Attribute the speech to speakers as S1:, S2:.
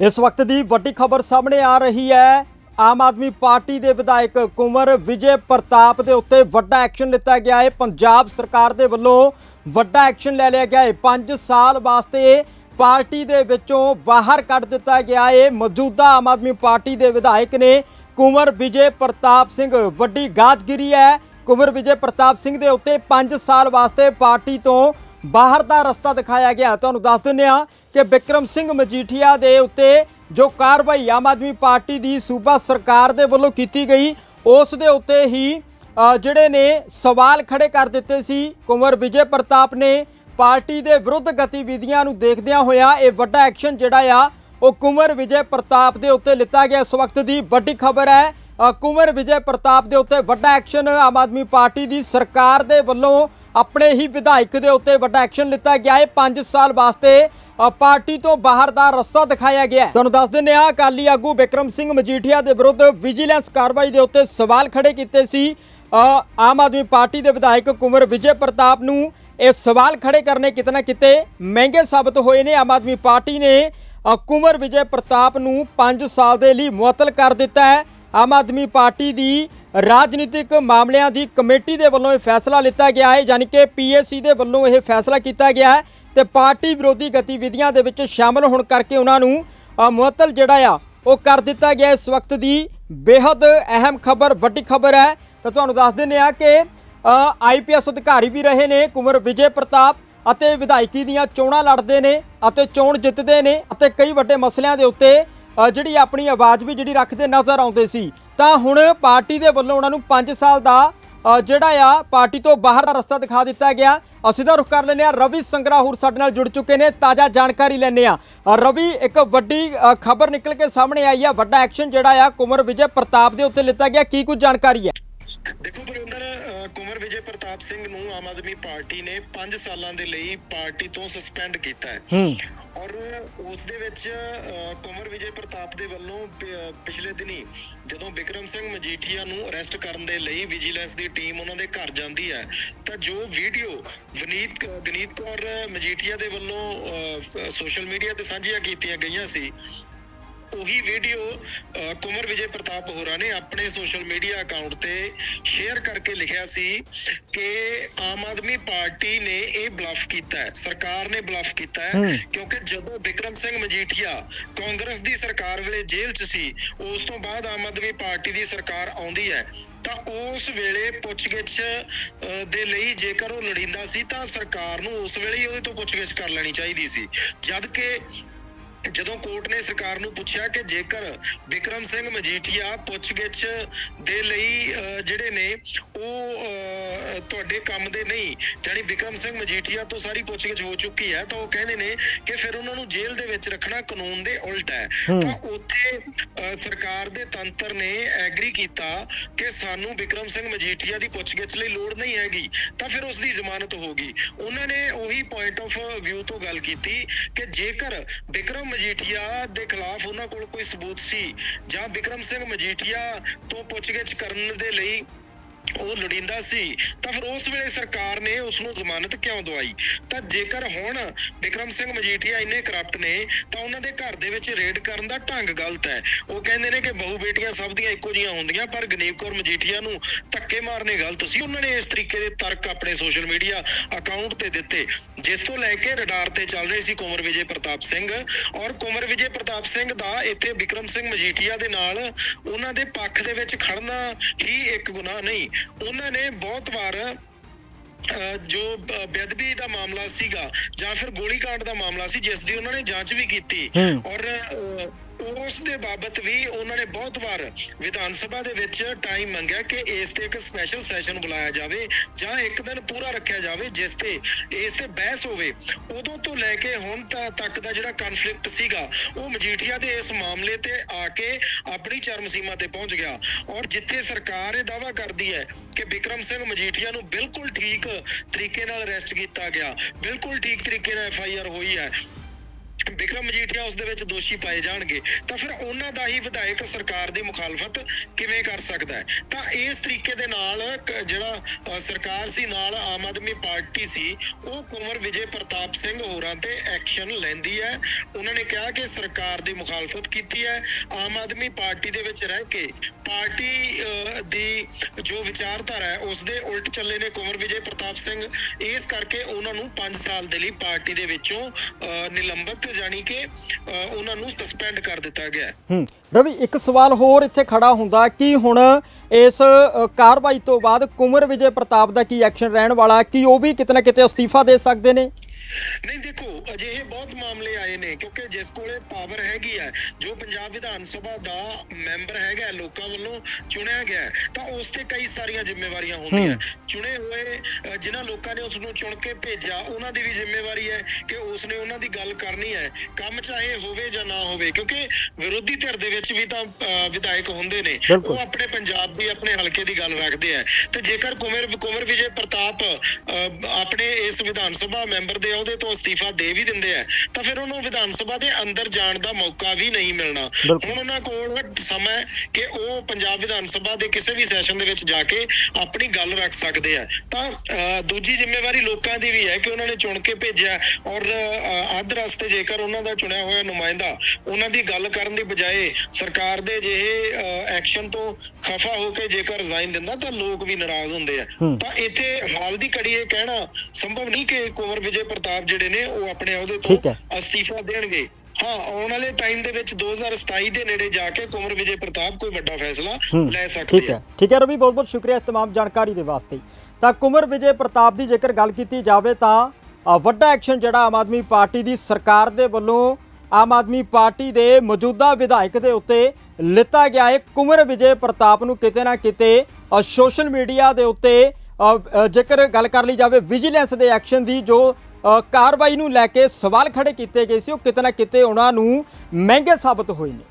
S1: ਇਸ ਵਕਤ ਦੀ ਵੱਡੀ ਖਬਰ ਸਾਹਮਣੇ ਆ ਰਹੀ ਹੈ। ਆਮ ਆਦਮੀ ਪਾਰਟੀ ਦੇ ਵਿਧਾਇਕ ਕੁੰਵਰ ਵਿਜੇ ਪ੍ਰਤਾਪ ਦੇ ਉੱਤੇ ਵੱਡਾ ਐਕਸ਼ਨ ਲਿੱਤਾ ਗਿਆ ਹੈ। ਪੰਜਾਬ ਸਰਕਾਰ ਦੇ ਵੱਲੋਂ ਵੱਡਾ ਐਕਸ਼ਨ ਲੈ ਲਿਆ ਗਿਆ ਹੈ। 5 ਸਾਲ ਵਾਸਤੇ ਪਾਰਟੀ ਦੇ ਵਿੱਚੋਂ ਬਾਹਰ ਕੱਢ ਦਿੱਤਾ ਗਿਆ ਹੈ। ਮੌਜੂਦਾ ਆਮ ਆਦਮੀ ਪਾਰਟੀ ਦੇ ਵਿਧਾਇਕ ਨੇ ਕੁੰਵਰ ਵਿਜੇ ਪ੍ਰਤਾਪ ਸਿੰਘ ਵੱਡੀ ਗਾਜਗਿਰੀ ਹੈ। ਕੁੰਵਰ ਵਿਜੇ ਪ੍ਰਤਾਪ ਸਿੰਘ ਦੇ ਉੱਤੇ 5 ਸਾਲ ਵਾਸਤੇ ਪਾਰਟੀ ਤੋਂ ਬਾਹਰ ਦਾ ਰਸਤਾ ਦਿਖਾਇਆ ਗਿਆ। ਤੁਹਾਨੂੰ ਦੱਸ ਦਿੰਦੇ ਹਾਂ ਕਿ ਵਿਕਰਮ ਸਿੰਘ ਮਜੀਠੀਆ ਦੇ ਉੱਤੇ ਜੋ ਕਾਰਵਾਈ ਆਮ ਆਦਮੀ ਪਾਰਟੀ ਦੀ ਸੂਬਾ ਸਰਕਾਰ ਦੇ ਵੱਲੋਂ ਕੀਤੀ ਗਈ ਉਸ ਦੇ ਉੱਤੇ ਹੀ ਜਿਹੜੇ ਨੇ ਸਵਾਲ ਖੜੇ ਕਰ ਦਿੱਤੇ ਸੀ। ਕੁੰਵਰ ਵਿਜੇ ਪ੍ਰਤਾਪ ਨੇ ਪਾਰਟੀ ਦੇ ਵਿਰੁੱਧ ਗਤੀਵਿਧੀਆਂ ਨੂੰ ਦੇਖਦਿਆਂ ਹੋਇਆ ਇਹ ਵੱਡਾ ਐਕਸ਼ਨ ਜਿਹੜਾ ਆ ਉਹ ਕੁੰਵਰ ਵਿਜੇ ਪ੍ਰਤਾਪ ਦੇ ਉੱਤੇ ਲਿੱਤਾ ਗਿਆ। ਇਸ ਵਕਤ ਦੀ ਵੱਡੀ ਖਬਰ ਹੈ ਅ, ਕੁੰਵਰ ਵਿਜੇ ਪ੍ਰਤਾਪ ਦੇ ਉੱਤੇ ਵੱਡਾ ਐਕਸ਼ਨ ਆਮ ਆਦਮੀ ਪਾਰਟੀ ਦੀ ਸਰਕਾਰ ਦੇ ਵੱਲੋਂ ਆਪਣੇ ਹੀ ਵਿਧਾਇਕ ਦੇ ਉੱਤੇ ਵੱਡਾ ਐਕਸ਼ਨ ਲਿੱਤਾ ਗਿਆ ਹੈ। 5 ਸਾਲ ਵਾਸਤੇ ਪਾਰਟੀ ਤੋਂ ਬਾਹਰ ਦਾ ਰਸਤਾ ਦਿਖਾਇਆ ਗਿਆ ਤੁਹਾਨੂੰ ਦੱਸ ਦਿੰਦੇ ਹਾਂ ਅਕਾਲੀ ਆਗੂ ਵਿਕਰਮ ਸਿੰਘ ਮਜੀਠੀਆ ਦੇ ਵਿਰੁੱਧ ਵਿਜੀਲੈਂਸ ਕਾਰਵਾਈ ਦੇ ਉੱਤੇ ਸਵਾਲ ਖੜੇ ਕੀਤੇ ਸੀ। ਆਮ ਆਦਮੀ ਪਾਰਟੀ ਦੇ ਵਿਧਾਇਕ ਕੁੰਵਰ ਵਿਜੇ ਪ੍ਰਤਾਪ ਨੂੰ ਇਹ ਸਵਾਲ ਖੜੇ ਕਰਨੇ ਕਿਤੇ ਨਾ ਕਿਤੇ ਮਹਿੰਗੇ ਸਾਬਤ ਹੋਏ ਨੇ। ਆਮ ਆਦਮੀ ਪਾਰਟੀ ਨੇ ਅ, ਕੁੰਵਰ ਵਿਜੇ ਪ੍ਰਤਾਪ ਨੂੰ 5 ਸਾਲ ਦੇ ਲਈ ਮੁਅੱਤਲ ਕਰ ਦਿੱਤਾ ਹੈ। ਆਮ ਆਦਮੀ ਪਾਰਟੀ ਦੀ ਰਾਜਨੀਤਿਕ ਮਾਮਲਿਆਂ ਦੀ ਕਮੇਟੀ ਦੇ ਵੱਲੋਂ ਇਹ ਫੈਸਲਾ ਲਿੱਤਾ ਗਿਆ ਹੈ, ਯਾਨੀ ਕਿ ਪੀਏਸੀ ਦੇ ਵੱਲੋਂ ਇਹ ਫੈਸਲਾ ਕੀਤਾ ਗਿਆ ਹੈ ਤੇ ਪਾਰਟੀ ਵਿਰੋਧੀ ਗਤੀਵਿਧੀਆਂ ਦੇ ਵਿੱਚ ਸ਼ਾਮਲ ਹੋਣ ਕਰਕੇ ਉਹਨਾਂ ਨੂੰ ਮੁਅੱਤਲ ਜਿਹੜਾ ਆ, ਉਹ ਕਰ ਦਿੱਤਾ ਗਿਆ ਇਸ ਵਕਤ ਦੀ ਬੇहद ਅਹਿਮ ਖਬਰ, ਵੱਡੀ ਖਬਰ ਹੈ। ਤਾਂ ਤੁਹਾਨੂੰ ਦੱਸ ਦਿੰਦੇ ਆ ਕਿ ਆਈਪੀਐਸ ਅਧਿਕਾਰੀ ਵੀ ਰਹੇ ਨੇ ਕੁੰਵਰ ਵਿਜੇ ਪ੍ਰਤਾਪ ਅਤੇ ਵਿਧਾਇਕੀ ਦੀਆਂ ਚੋਣਾਂ ਲੜਦੇ ਨੇ ਅਤੇ ਚੋਣ ਜਿੱਤਦੇ ਨੇ ਅਤੇ ਕਈ ਵੱਡੇ ਮਸਲਿਆਂ ਦੇ ਉੱਤੇ ਜਿਹੜੀ ਆਪਣੀ ਆਵਾਜ਼ ਵੀ ਜਿਹੜੀ ਰੱਖਦੇ ਨਜ਼ਰ ਆਉਂਦੇ ਸੀ। ਤਾਂ ਹੁਣ ਪਾਰਟੀ ਦੇ ਵੱਲੋਂ ਉਹਨਾਂ ਨੂੰ 5 ਸਾਲ ਦਾ ਅ, ਜਿਹੜਾ ਆ ਪਾਰਟੀ ਤੋਂ ਬਾਹਰ ਦਾ ਰਸਤਾ ਦਿਖਾ ਦਿੱਤਾ ਗਿਆ। ਅਸੀਂ ਤਾਂ ਰੁਖ ਕਰ ਲੈਂਦੇ ਆ ਰਵੀ ਸੰਗਰਾਹੁਰ ਸਾਡੇ ਨਾਲ ਜੁੜ ਚੁੱਕੇ ਨੇ ਤਾਜ਼ਾ ਜਾਣਕਾਰੀ ਲੈਂਦੇ ਆ ਰਵੀ ਇੱਕ ਵੱਡੀ ਖਬਰ ਨਿਕਲ ਕੇ ਸਾਹਮਣੇ ਆਈ ਆ। ਵੱਡਾ ਐਕਸ਼ਨ ਜਿਹੜਾ ਆ ਕੁਮਰ ਵਿਜੇ ਪ੍ਰਤਾਪ ਦੇ ਉੱਤੇ ਲਿੱਤਾ ਗਿਆ। ਕੀ ਕੁਝ ਜਾਣਕਾਰੀ ਹੈ?
S2: ਦੇਖੋ ਬਰਿੰਦਰ ਅ, ਕੁੰਵਰ ਵਿਜੇ ਪ੍ਰਤਾਪ ਸਿੰਘ ਨੂੰ ਆਮ ਆਦਮੀ ਪਾਰਟੀ ਨੇ 5 ਸਾਲਾਂ ਦੇ ਲਈ ਪਾਰਟੀ ਤੋਂ ਸਸਪੈਂਡ ਕੀਤਾ ਹੈ।
S1: ਹੂੰ।
S2: ਔਰ ਉਸ ਦੇ ਵਿੱਚ ਅ, ਕੁੰਵਰ ਵਿਜੇ ਪ੍ਰਤਾਪ ਦੇ ਵੱਲੋਂ ਪਿਛਲੇ ਦਿਨੀ ਜਦੋਂ ਵਿਕਰਮ ਸਿੰਘ ਮਜੀਠੀਆ ਨੂੰ ਅਰੈਸਟ ਕਰਨ ਦੇ ਲਈ ਵਿਜੀਲੈਂਸ ਦੀ ਟੀਮ ਉਹਨਾਂ ਦੇ ਘਰ ਜਾਂਦੀ ਹੈ ਤਾਂ ਜੋ ਵੀਡੀਓ ਵਨੀਤ ਗਨੀਤ ਕੌਰ ਮਜੀਠੀਆ ਦੇ ਵੱਲੋਂ ਸੋਸ਼ਲ ਮੀਡੀਆ ਤੇ ਸਾਂਝੀਆਂ ਕੀਤੀਆਂ ਗਈਆਂ ਸੀ ਉਹੀ ਵੀਡੀਓ ਅ, ਕੁੰਵਰ ਵਿਜੇ ਪ੍ਰਤਾਪ ਹੋਰਾਂ ਨੇ ਆਪਣੇ ਸੋਸ਼ਲ ਮੀਡੀਆ ਅਕਾਊਂਟ ਤੇ ਸ਼ੇਅਰ ਕਰਕੇ ਲਿਖਿਆ ਸੀ ਕਿ ਆਮ ਆਦਮੀ ਪਾਰਟੀ ਨੇ ਇਹ ਬਲਫ ਕੀਤਾ ਹੈ ਸਰਕਾਰ ਨੇ ਬਲਫ ਕੀਤਾ ਹੈ। ਕਿਉਂਕਿ ਜਦੋਂ ਵਿਕਰਮ ਸਿੰਘ ਮਜੀਠੀਆ ਕਾਂਗਰਸ ਦੀ ਸਰਕਾਰ ਵੇਲੇ ਜੇਲ੍ਹ 'ਚ ਸੀ ਉਸ ਤੋਂ ਬਾਅਦ ਆਮ ਆਦਮੀ ਪਾਰਟੀ ਦੀ ਸਰਕਾਰ ਆਉਂਦੀ ਹੈ ਤਾਂ ਉਸ ਵੇਲੇ ਪੁੱਛਗਿੱਛ ਦੇ ਲਈ ਜੇਕਰ ਉਹ ਲੜਿੰਦਾ ਸੀ ਤਾਂ ਸਰਕਾਰ ਨੂੰ ਉਸ ਵੇਲੇ ਹੀ ਉਹਦੇ ਤੋਂ ਪੁੱਛਗਿੱਛ ਕਰ ਲੈਣੀ ਚਾਹੀਦੀ ਸੀ ਜਦ ਕਿ ਜਦੋਂ ਕੋਰਟ ਨੇ ਸਰਕਾਰ ਨੂੰ ਪੁੱਛਿਆ ਕਿ ਜੇਕਰ ਵਿਕਰਮ ਸਿੰਘ ਮਜੀਠੀਆ ਪੁੱਛਗਿੱਛ ਦੇ ਲਈ ਜਿਹੜੇ ਨੇ ਉਹ ਤੁਹਾਡੇ ਕੰਮ ਦੇ ਨਹੀਂ ਜਾਨੀ ਵਿਕਰਮ ਸਿੰਘ ਮਜੀਠੀਆ ਤੋਂ ਸਾਰੀ ਪੁੱਛਗਿੱਛ ਹੋ ਚੁੱਕੀ ਹੈ ਤਾਂ ਉਹ ਕਹਿੰਦੇ ਨੇ ਕਿ ਫਿਰ ਉਹਨਾਂ ਨੂੰ ਜੇਲ੍ਹ ਦੇ ਵਿੱਚ ਰੱਖਣਾ ਕਾਨੂੰਨ ਦੇ ਉਲਟ ਹੈ। ਤਾਂ ਉੱਥੇ ਸਰਕਾਰ ਦੇ ਤੰਤਰ ਨੇ ਐਗਰੀ ਕੀਤਾ ਕਿ ਸਾਨੂੰ ਵਿਕਰਮ ਸਿੰਘ ਮਜੀਠੀਆ ਦੀ ਪੁੱਛਗਿੱਛ ਲਈ ਲੋੜ ਨਹੀਂ ਹੈਗੀ ਤਾਂ ਫਿਰ ਉਸ ਦੀ ਜ਼ਮਾਨਤ ਹੋਗੀ ਉਹਨਾਂ ਨੇ ਉਹੀ ਪੁਆਇੰਟ ਆਫ ਵਿਊ ਤੋਂ ਗੱਲ ਕੀਤੀ ਕਿ ਜੇਕਰ ਵਿਕਰਮ ਮਜੀਠੀਆ ਦੇ ਖਿਲਾਫ ਉਹਨਾਂ ਕੋਲ ਕੋਈ ਸਬੂਤ ਸੀ ਜਾਂ ਵਿਕਰਮ ਸਿੰਘ ਮਜੀਠੀਆ ਤੋਂ ਪੁੱਛਗਿੱਛ ਕਰਨ ਦੇ ਲਈ ਉਹ ਲੋੜੀਂਦਾ ਸੀ, ਤਾਂ ਫਿਰ ਉਸ ਵੇਲੇ ਸਰਕਾਰ ਨੇ ਉਸ ਨੂੰ ਜ਼ਮਾਨਤ ਕਿਉਂ ਦਵਾਈ? ਤਾਂ ਜੇਕਰ ਹੁਣ ਵਿਕਰਮ ਸਿੰਘ ਮਜੀਠੀਆ ਇੰਨੇ ਕਰਪਟ ਨੇ, ਤਾਂ ਉਹਨਾਂ ਦੇ ਘਰ ਦੇ ਵਿੱਚ ਰੇਡ ਕਰਨ ਦਾ ਢੰਗ ਗਲਤ ਹੈ। ਉਹ ਕਹਿੰਦੇ ਨੇ ਕਿ ਬਹੂ ਬੇਟੀਆਂ ਸਭ ਦੀਆਂ ਇੱਕੋ ਜਿਹੀਆਂ ਹੁੰਦੀਆਂ, ਪਰ ਗਨੀਵ ਕੌਰ ਮਜੀਠੀਆ ਨੂੰ ਧੱਕੇ ਮਾਰਨੇ ਗਲਤ ਸੀ। ਉਹਨਾਂ ਨੇ ਇਸ ਤਰੀਕੇ ਦੇ ਤਰਕ ਆਪਣੇ ਸੋਸ਼ਲ ਮੀਡੀਆ ਅਕਾਊਂਟ ਤੇ ਦਿੱਤੇ, ਜਿਸ ਤੋਂ ਲੈ ਕੇ ਰਡਾਰ ਤੇ ਚੱਲ ਰਹੇ ਸੀ ਕੁਮਰ ਵਿਜੇ ਪ੍ਰਤਾਪ ਸਿੰਘ। ਔਰ ਕੁਮਰ ਵਿਜੇ ਪ੍ਰਤਾਪ ਸਿੰਘ ਦਾ ਇੱਥੇ ਵਿਕਰਮ ਸਿੰਘ ਮਜੀਠੀਆ ਦੇ ਨਾਲ ਉਹਨਾਂ ਦੇ ਪੱਖ ਦੇ ਵਿੱਚ ਖੜਨਾ ਹੀ ਇੱਕ ਗੁਨਾਹ ਨਹੀਂ ਉਹਨਾਂ ਨੇ ਬਹੁਤ ਵਾਰ ਜੋ ਬੇਅਦਬੀ ਦਾ ਮਾਮਲਾ ਸੀਗਾ ਜਾਂ ਫਿਰ ਗੋਲੀकांड ਦਾ ਮਾਮਲਾ ਸੀ ਜਿਸ ਦੀ ਉਹਨਾਂ ਨੇ ਜਾਂਚ ਵੀ ਕੀਤੀ। ਔਰ ਉਸ ਦੇ ਬਾਬਤ ਵੀ ਉਹਨਾਂ ਨੇ ਬਹੁਤ ਵਾਰ ਵਿਧਾਨ ਸਭਾ ਦੇ ਵਿੱਚ ਟਾਈਮ ਮੰਗਿਆ ਕਿ ਇਸ ਤੇ ਇੱਕ ਸਪੈਸ਼ਲ ਸੈਸ਼ਨ ਬੁਲਾਇਆ ਜਾਵੇ ਜਾਂ ਇੱਕ ਦਿਨ ਪੂਰਾ ਰੱਖਿਆ ਜਾਵੇ ਜਿਸ ਤੇ ਇਸ ਤੇ ਬਹਿਸ ਹੋਵੇ। ਉਦੋਂ ਤੋਂ ਲੈ ਕੇ ਹੁਣ ਤੱਕ ਦਾ ਜਿਹੜਾ ਕਨਫਲਿਕਟ ਸੀਗਾ, ਉਹ ਮਜੀਠੀਆ ਦੇ ਇਸ ਮਾਮਲੇ ਤੇ ਆ ਕੇ ਆਪਣੀ ਚਰਮ ਸੀਮਾ ਤੇ ਪਹੁੰਚ ਗਿਆ। ਔਰ ਜਿੱਥੇ ਸਰਕਾਰ ਇਹ ਦਾਵਾ ਕਰਦੀ ਹੈ ਕਿ ਵਿਕਰਮ ਸਿੰਘ ਮਜੀਠੀਆ ਨੂੰ ਬਿਲਕੁਲ ਠੀਕ ਤਰੀਕੇ ਨਾਲ ਅਰੈਸਟ ਕੀਤਾ ਗਿਆ, ਬਿਲਕੁਲ ਠੀਕ ਤਰੀਕੇ ਨਾਲ ਐਫ ਆਈ ਆਰ ਹੋਈ ਹੈ ਵਿਕਰਮ ਮਜੀਠੀਆ ਉਸ ਦੇ ਵਿੱਚ ਦੋਸ਼ੀ ਪਾਏ ਜਾਣਗੇ। ਤਾਂ ਫਿਰ ਉਹਨਾਂ ਦਾ ਹੀ ਵਿਧਾਇਕ ਸਰਕਾਰ ਦੀ ਮੁਖਾਲਫਤ ਕਿਵੇਂ ਕਰ ਸਕਦਾ ਹੈ? ਤਾਂ ਇਸ ਤਰੀਕੇ ਦੇ ਨਾਲ ਜਿਹੜਾ ਸਰਕਾਰ ਸੀ ਨਾਲ ਆਮ ਆਦਮੀ ਪਾਰਟੀ ਸੀ ਉਹ ਕੁੰਵਰ ਵਿਜੇ ਪ੍ਰਤਾਪ ਸਿੰਘ ਹੋਰਾਂ ਤੇ ਐਕਸ਼ਨ ਲੈਂਦੀ ਹੈ। ਉਹਨਾਂ ਨੇ ਕਿਹਾ ਕਿ ਸਰਕਾਰ ਦੀ ਮੁਖਾਲਫਤ ਕੀਤੀ ਹੈ। ਆਮ ਆਦਮੀ ਪਾਰਟੀ ਦੇ ਵਿੱਚ ਰਹਿ ਕੇ ਪਾਰਟੀ ਅ, ਦੀ ਜੋ ਵਿਚਾਰਧਾਰਾ ਹੈ ਉਸ ਦੇ ਉਲਟ ਚੱਲੇ ਨੇ ਕੁੰਵਰ ਵਿਜੇ ਪ੍ਰਤਾਪ ਸਿੰਘ। ਇਸ ਕਰਕੇ ਉਹਨਾਂ ਨੂੰ 5 ਸਾਲ ਦੇ ਲਈ ਪਾਰਟੀ ਦੇ ਵਿੱਚੋਂ ਅ, ਨਿਲੰਬਿਤ ਜਾਣੀ ਕਿ ਉਹਨਾਂ ਨੂੰ ਸਸਪੈਂਡ ਕਰ ਦਿੱਤਾ ਗਿਆ ਹੂੰ।
S1: ਰਵੀ, ਇੱਕ ਸਵਾਲ ਹੋਰ ਇੱਥੇ ਖੜਾ ਹੁੰਦਾ, ਕਿ ਹੁਣ ਇਸ ਕਾਰਵਾਈ ਤੋਂ ਬਾਅਦ ਕੁਮਰ ਵਿਜੇ ਪ੍ਰਤਾਪ ਦਾ ਕੀ ਐਕਸ਼ਨ ਰਹਿਣ ਵਾਲਾ, ਕੀ ਉਹ ਵੀ ਕਿਤੇ ਨਾ ਕਿਤੇ ਅਸਤੀਫਾ ਦੇ ਸਕਦੇ ਨੇ?
S2: ਨਹੀਂ ਦੇਖੋ ਅਜਿਹੇ ਬਹੁਤ ਮਾਮਲੇ ਆਏ ਨੇ ਕਿਉਂਕਿ ਜਿਸ ਕੋਲੇ ਪਾਵਰ ਹੈਗੀ ਹੈ ਜੋ ਪੰਜਾਬ ਵਿਧਾਨ ਸਭਾ ਦਾ ਮੈਂਬਰ ਹੈਗਾ ਲੋਕਾਂ ਵੱਲੋਂ ਚੁਣਿਆ ਗਿਆ ਤਾਂ ਉਸ ਤੇ ਕਈ ਸਾਰੀਆਂ ਜ਼ਿੰਮੇਵਾਰੀਆਂ ਹੁੰਦੀਆਂ ਚੁਣੇ ਹੋਏ ਜਿਨ੍ਹਾਂ ਲੋਕਾਂ ਨੇ ਉਸ ਨੂੰ ਚੁਣ ਕੇ ਭੇਜਿਆ ਉਹਨਾਂ ਦੀ ਵੀ ਜ਼ਿੰਮੇਵਾਰੀ ਹੈ ਕਿ ਉਸ ਨੇ ਉਹਨਾਂ ਦੀ ਗੱਲ ਕਰਨੀ ਹੈ। ਕੰਮ ਚਾਹੇ ਹੋਵੇ ਜਾਂ ਨਾ ਹੋਵੇ ਕਿਉਂਕਿ ਵਿਰੋਧੀ ਧਿਰ ਦੇ ਵਿੱਚ ਵੀ ਤਾਂ ਵਿਧਾਇਕ ਹੁੰਦੇ ਨੇ। ਉਹ ਆਪਣੇ ਪੰਜਾਬ ਦੀ ਆਪਣੇ ਹਲਕੇ ਦੀ ਗੱਲ ਰੱਖਦੇ ਆ ਤੇ ਜੇਕਰ ਕੁਮਰ ਕੁਮਰ ਵਿਜੇ ਪ੍ਰਤਾਪ ਆਪਣੇ ਇਸ ਵਿਧਾਨ ਸਭਾ ਮੈਂਬਰ ਦੇ ਅਹੁਦੇ ਤੋਂ ਅਸਤੀਫਾ ਦੇ ਵੀ ਦਿੰਦੇ ਆ ਤਾਂ ਫਿਰ ਉਹਨੂੰ ਵਿਧਾਨ ਸਭਾ ਦੇ ਅੰਦਰ ਜਾਣ ਦਾ ਮੌਕਾ ਵੀ ਨਹੀਂ ਮਿਲਣਾ। ਹੁਣ ਉਹਨਾਂ ਕੋਲ ਸਮਾਂ ਕਿ ਉਹ ਪੰਜਾਬ ਵਿਧਾਨ ਸਭਾ ਦੇ ਕਿਸੇ ਵੀ ਸੈਸ਼ਨ ਦੇ ਵਿੱਚ ਜਾ ਕੇ ਆਪਣੀ ਗੱਲ ਰੱਖ ਸਕਦੇ ਆ ਤਾਂ ਦੂਜੀ ਜ਼ਿੰਮੇਵਾਰੀ ਲੋਕਾਂ ਦੀ ਵੀ ਹੈ ਕਿ ਉਹਨਾਂ ਨੇ ਚੁਣ ਕੇ ਭੇਜਿਆ ਔਰ ਅੱਧ ਰਸਤੇ ਜੇਕਰ ਉਹਨਾਂ ਦਾ ਚੁਣਿਆ ਹੋਇਆ ਨੁਮਾਇੰਦਾ ਉਹਨਾਂ ਦੀ ਗੱਲ ਕਰਨ ਦੀ ਬਜਾਏ ਸਰਕਾਰ ਦੇ ਜਿਹੇ ਐਕਸ਼ਨ ਤੋਂ ਖਫਾ ਹੋ ਕੇ ਜੇਕਰ ਰਿਜ਼ਾਈਨ ਦਿੰਦਾ ਤਾਂ ਲੋਕ ਵੀ ਨਾਰਾਜ਼ ਹੁੰਦੇ ਆ। ਤਾਂ ਇੱਥੇ ਹਾਲ ਦੀ ਘੜੀ ਇਹ ਕਹਿਣਾ ਸੰਭਵ ਨਹੀਂ ਕਿ ਕੁੰਵਰ ਵਿਜੇ ਪ੍ਰਤਾਪ ਜਿਹੜੇ ਨੇ ਉਹ ਆਪਣੇ ਅਹੁਦੇ
S1: ਠੀਕ
S2: ਤੋਂ
S1: ਹੈ।
S2: ਅਸਤੀਫਾ ਦੇਣਗੇ ਹਾਂ ਆਉਣ ਵਾਲੇ ਟਾਈਮ ਦੇ ਵਿੱਚ 2027 ਦੇ ਨੇੜੇ ਜਾ ਕੇ ਕੁੰਵਰ ਵਿਜੇ ਪ੍ਰਤਾਪ ਕੋਈ ਵੱਡਾ ਫੈਸਲਾ
S1: ਹੂੰ,
S2: ਲੈ ਸਕਦੇ
S1: ਠੀਕ
S2: ਆ
S1: ਹੈ ਠੀਕ ਹੈ ਰਵੀ ਬਹੁਤ ਬਹੁਤ ਸ਼ੁਕਰੀਆ ਇਸ तमाम ਜਾਣਕਾਰੀ ਦੇ ਵਾਸਤੇ ਤਾਂ ਕੁਮਰ ਵਿਜੇ ਪ੍ਰਤਾਪ ਦੀ ਜੇਕਰ ਗੱਲ ਕੀਤੀ ਜਾਵੇ ਤਾਂ ਅ, ਵੱਡਾ ਐਕਸ਼ਨ ਜਿਹੜਾ ਆਮ ਆਦਮੀ ਪਾਰਟੀ ਦੀ ਸਰਕਾਰ ਦੇ ਵੱਲੋਂ ਆਮ ਆਦਮੀ ਪਾਰਟੀ ਦੇ ਮੌਜੂਦਾ ਵਿਧਾਇਕ ਦੇ ਉੱਤੇ ਲਿੱਤਾ ਗਿਆ ਹੈ ਕੁਮਰ ਵਿਜੇ ਪ੍ਰਤਾਪ ਨੂੰ ਕਿਤੇ ਨਾ ਕਿਤੇ ਅ, ਸੋਸ਼ਲ ਮੀਡੀਆ ਦੇ ਉੱਤੇ ਅ, ਅ, ਜੇਕਰ ਗੱਲ ਕਰ ਲਈ ਜਾਵੇ ਵਿਜੀਲੈਂਸ ਦੇ ਐਕਸ਼ਨ ਦੀ ਜੋ ਅ, ਕਾਰਵਾਈ ਨੂੰ ਲੈ ਕੇ ਸਵਾਲ ਖੜੇ ਕੀਤੇ ਗਏ ਸੀ। ਉਹ ਕਿਤੇ ਨਾ ਕਿਤੇ ਉਹਨਾਂ ਨੂੰ ਮਹਿੰਗੇ ਸਾਬਤ ਹੋਏ ਨੇ।